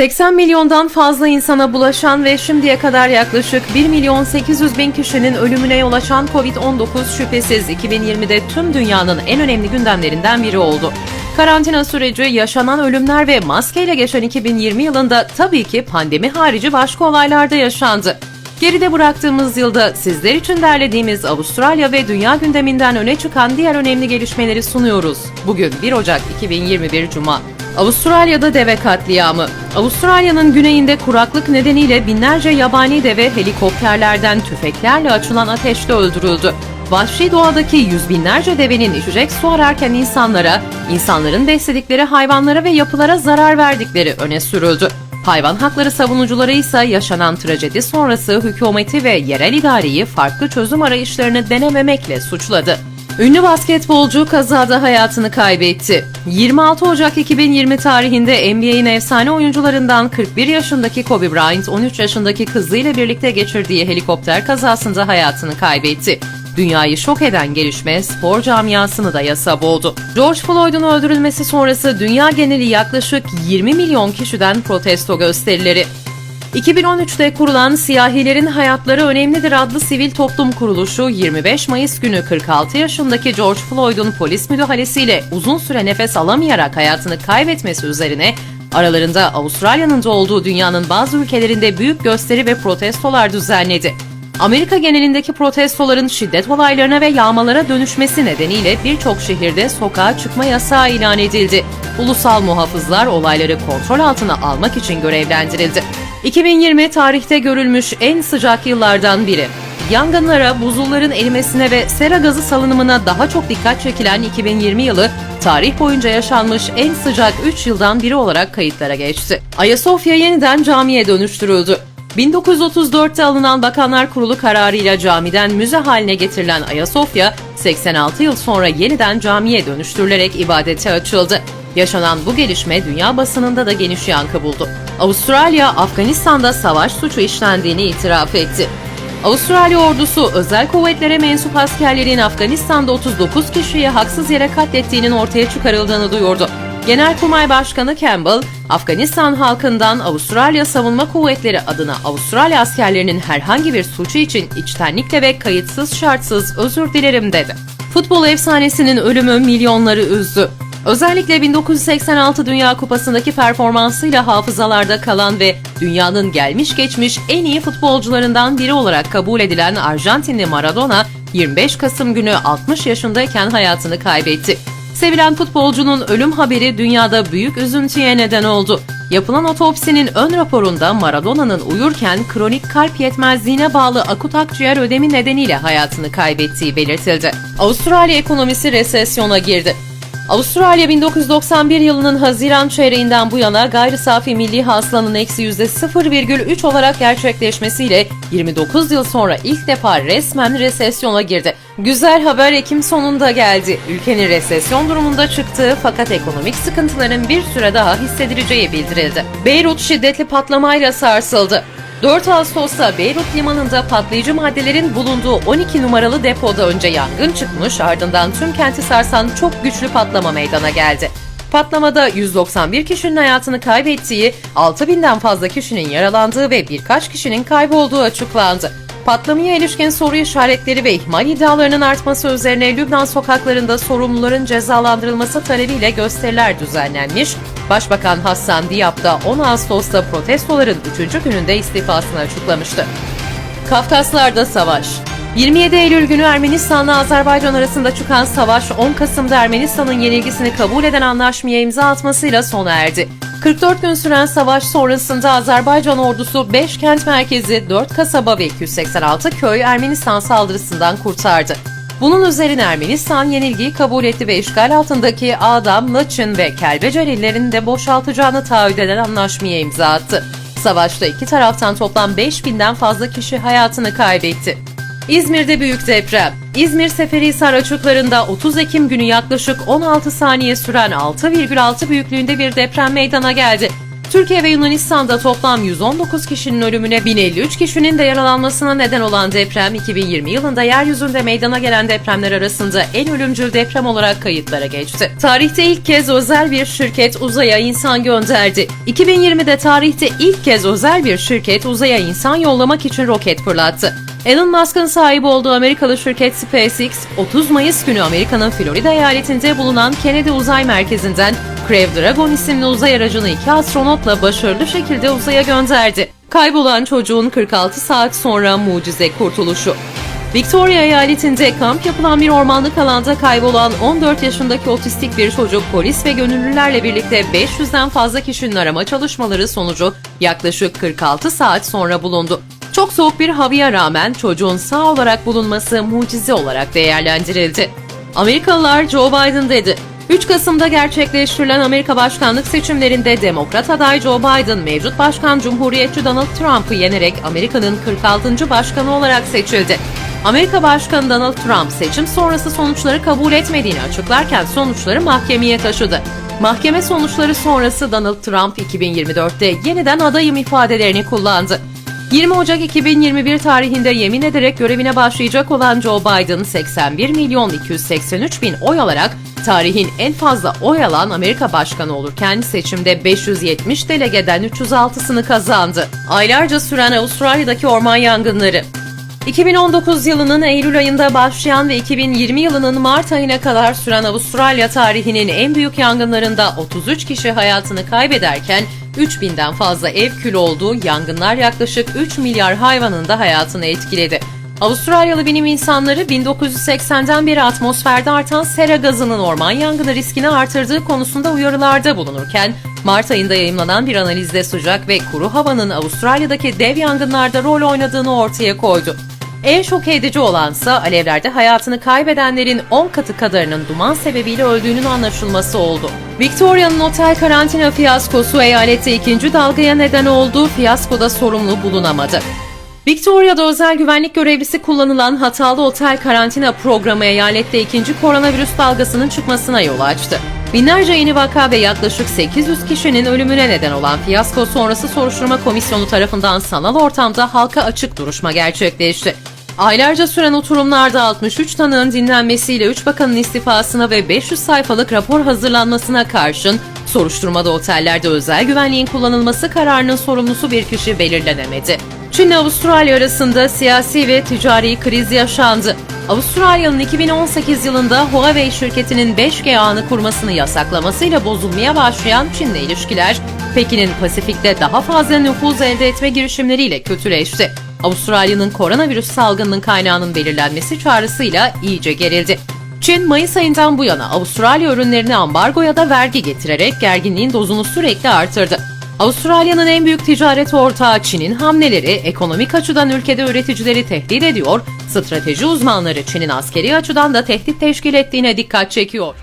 80 milyondan fazla insana bulaşan ve şimdiye kadar yaklaşık 1 milyon 800 bin kişinin ölümüne yol açan COVID-19 şüphesiz 2020'de tüm dünyanın en önemli gündemlerinden biri oldu. Karantina süreci, yaşanan ölümler ve maskeyle geçen 2020 yılında tabii ki pandemi harici başka olaylar da yaşandı. Geride bıraktığımız yılda sizler için derlediğimiz Avustralya ve dünya gündeminden öne çıkan diğer önemli gelişmeleri sunuyoruz. Bugün 1 Ocak 2021 Cuma. Avustralya'da deve katliamı. Avustralya'nın güneyinde kuraklık nedeniyle binlerce yabani deve helikopterlerden tüfeklerle açılan ateşle öldürüldü. Vahşi doğadaki yüz binlerce devenin içecek su ararken insanlara, insanların besledikleri hayvanlara ve yapılara zarar verdikleri öne sürüldü. Hayvan hakları savunucuları ise yaşanan trajedi sonrası hükümeti ve yerel idareyi farklı çözüm arayışlarını denememekle suçladı. Ünlü basketbolcu kazada hayatını kaybetti. 26 Ocak 2020 tarihinde NBA'in efsane oyuncularından 41 yaşındaki Kobe Bryant 13 yaşındaki kızıyla birlikte geçirdiği helikopter kazasında hayatını kaybetti. Dünyayı şok eden gelişme spor camiasını da yasa boğdu. George Floyd'un öldürülmesi sonrası dünya geneli yaklaşık 20 milyon kişiden protesto gösterileri. 2013'te kurulan Siyahilerin Hayatları Önemlidir adlı sivil toplum kuruluşu 25 Mayıs günü 46 yaşındaki George Floyd'un polis müdahalesiyle uzun süre nefes alamayarak hayatını kaybetmesi üzerine aralarında Avustralya'nın da olduğu dünyanın bazı ülkelerinde büyük gösteri ve protestolar düzenledi. Amerika genelindeki protestoların şiddet olaylarına ve yağmalara dönüşmesi nedeniyle birçok şehirde sokağa çıkma yasağı ilan edildi. Ulusal muhafızlar olayları kontrol altına almak için görevlendirildi. 2020 tarihte görülmüş en sıcak yıllardan biri. Yangınlara, buzulların erimesine ve sera gazı salınımına daha çok dikkat çekilen 2020 yılı tarih boyunca yaşanmış en sıcak 3 yıldan biri olarak kayıtlara geçti. Ayasofya yeniden camiye dönüştürüldü. 1934'te alınan Bakanlar Kurulu kararıyla camiden müze haline getirilen Ayasofya, 86 yıl sonra yeniden camiye dönüştürülerek ibadete açıldı. Yaşanan bu gelişme dünya basınında da geniş yankı buldu. Avustralya, Afganistan'da savaş suçu işlendiğini itiraf etti. Avustralya ordusu özel kuvvetlere mensup askerlerin Afganistan'da 39 kişiyi haksız yere katlettiğinin ortaya çıkarıldığını duyurdu. Genelkurmay Başkanı Campbell, Afganistan halkından Avustralya Savunma Kuvvetleri adına Avustralya askerlerinin herhangi bir suçu için içtenlikle ve kayıtsız şartsız özür dilerim dedi. Futbol efsanesinin ölümü milyonları üzdü. Özellikle 1986 Dünya Kupası'ndaki performansıyla hafızalarda kalan ve dünyanın gelmiş geçmiş en iyi futbolcularından biri olarak kabul edilen Arjantinli Maradona 25 Kasım günü 60 yaşındayken hayatını kaybetti. Sevilen futbolcunun ölüm haberi dünyada büyük üzüntüye neden oldu. Yapılan otopsinin ön raporunda Maradona'nın uyurken kronik kalp yetmezliğine bağlı akut akciğer ödemi nedeniyle hayatını kaybettiği belirtildi. Avustralya ekonomisi resesyona girdi. Avustralya 1991 yılının Haziran çeyreğinden bu yana gayri safi milli hasılanın eksi %0,3 olarak gerçekleşmesiyle 29 yıl sonra ilk defa resmen resesyona girdi. Güzel haber Ekim sonunda geldi. Ülkenin resesyon durumunda çıktığı fakat ekonomik sıkıntıların bir süre daha hissedileceği bildirildi. Beyrut şiddetli patlamayla sarsıldı. 4 Ağustos'ta Beyrut limanında patlayıcı maddelerin bulunduğu 12 numaralı depoda önce yangın çıkmış ardından tüm kenti sarsan çok güçlü patlama meydana geldi. Patlamada 191 kişinin hayatını kaybettiği, 6000'den fazla kişinin yaralandığı ve birkaç kişinin kaybolduğu açıklandı. Patlamaya ilişkin soru işaretleri ve ihmal iddialarının artması üzerine Lübnan sokaklarında sorumluların cezalandırılması talebiyle gösteriler düzenlenmiş. Başbakan Hassan Diab da 10 Ağustos'ta protestoların 3. gününde istifasını açıklamıştı. Kafkaslar'da savaş 27 Eylül günü Ermenistan'la Azerbaycan arasında çıkan savaş 10 Kasım'da Ermenistan'ın yenilgisini kabul eden anlaşmaya imza atmasıyla sona erdi. 44 gün süren savaş sonrasında Azerbaycan ordusu 5 kent merkezi, 4 kasaba ve 286 köy Ermenistan saldırısından kurtardı. Bunun üzerine Ermenistan yenilgiyi kabul etti ve işgal altındaki Adam, Laçın ve Kelbecer illerini de boşaltacağını taahhüt eden anlaşmaya imza attı. Savaşta iki taraftan toplam 5000'den fazla kişi hayatını kaybetti. İzmir'de büyük deprem. İzmir Seferihisar açıklarında 30 Ekim günü yaklaşık 16 saniye süren 6,6 büyüklüğünde bir deprem meydana geldi. Türkiye ve Yunanistan'da toplam 119 kişinin ölümüne 1053 kişinin de yaralanmasına neden olan deprem 2020 yılında yeryüzünde meydana gelen depremler arasında en ölümcül deprem olarak kayıtlara geçti. Tarihte ilk kez özel bir şirket uzaya insan gönderdi. 2020'de tarihte ilk kez özel bir şirket uzaya insan yollamak için roket fırlattı. Elon Musk'ın sahibi olduğu Amerikalı şirket SpaceX, 30 Mayıs günü Amerika'nın Florida eyaletinde bulunan Kennedy Uzay Merkezi'nden Crew Dragon isimli uzay aracını iki astronotla başarılı şekilde uzaya gönderdi. Kaybolan çocuğun 46 saat sonra mucize kurtuluşu. Victoria eyaletinde kamp yapılan bir ormanlık alanda kaybolan 14 yaşındaki otistik bir çocuk polis ve gönüllülerle birlikte 500'den fazla kişinin arama çalışmaları sonucu yaklaşık 46 saat sonra bulundu. Çok soğuk bir havaya rağmen çocuğun sağ olarak bulunması mucize olarak değerlendirildi. Amerikalılar Joe Biden dedi. 3 Kasım'da gerçekleştirilen Amerika başkanlık seçimlerinde Demokrat aday Joe Biden, mevcut başkan Cumhuriyetçi Donald Trump'ı yenerek Amerika'nın 46. başkanı olarak seçildi. Amerika Başkanı Donald Trump seçim sonrası sonuçları kabul etmediğini açıklarken sonuçları mahkemeye taşıdı. Mahkeme sonuçları sonrası Donald Trump 2024'te yeniden adayım ifadelerini kullandı. 20 Ocak 2021 tarihinde yemin ederek görevine başlayacak olan Joe Biden 81 milyon 283 bin oy alarak tarihin en fazla oy alan Amerika başkanı olurken seçimde 570 delegeden 306'sını kazandı. Aylarca süren Avustralya'daki orman yangınları 2019 yılının Eylül ayında başlayan ve 2020 yılının Mart ayına kadar süren Avustralya tarihinin en büyük yangınlarında 33 kişi hayatını kaybederken 3000'den fazla ev kül oldu, yangınlar yaklaşık 3 milyar hayvanın da hayatını etkiledi. Avustralyalı bilim insanları 1980'den beri atmosferde artan sera gazının orman yangını riskini artırdığı konusunda uyarılarda bulunurken, Mart ayında yayımlanan bir analizde sıcak ve kuru havanın Avustralya'daki dev yangınlarda rol oynadığını ortaya koydu. En şok edici olansa alevlerde hayatını kaybedenlerin 10 katı kadarının duman sebebiyle öldüğünün anlaşılması oldu. Victoria'nın otel karantina fiyaskosu eyalette ikinci dalgaya neden oldu, fiyaskoda sorumlu bulunamadı. Victoria'da özel güvenlik görevlisi kullanılan hatalı otel karantina programı eyalette ikinci koronavirüs dalgasının çıkmasına yol açtı. Binlerce yeni vaka ve yaklaşık 800 kişinin ölümüne neden olan fiyasko sonrası soruşturma komisyonu tarafından sanal ortamda halka açık duruşma gerçekleşti. Aylarca süren oturumlarda 63 tanığın dinlenmesiyle 3 bakanın istifasına ve 500 sayfalık rapor hazırlanmasına karşın soruşturmada otellerde özel güvenliğin kullanılması kararının sorumlusu bir kişi belirlenemedi. Çin Avustralya arasında siyasi ve ticari kriz yaşandı. Avustralya'nın 2018 yılında Huawei şirketinin 5G ağını kurmasını yasaklamasıyla bozulmaya başlayan Çin'le ilişkiler, Pekin'in Pasifik'te daha fazla nüfuz elde etme girişimleriyle kötüleşti. Avustralya'nın koronavirüs salgınının kaynağının belirlenmesi çağrısıyla iyice gerildi. Çin, Mayıs ayından bu yana Avustralya ürünlerine ambargoya da vergi getirerek gerginliğin dozunu sürekli artırdı. Avustralya'nın en büyük ticaret ortağı Çin'in hamleleri ekonomik açıdan ülkede üreticileri tehdit ediyor, strateji uzmanları Çin'in askeri açıdan da tehdit teşkil ettiğine dikkat çekiyor.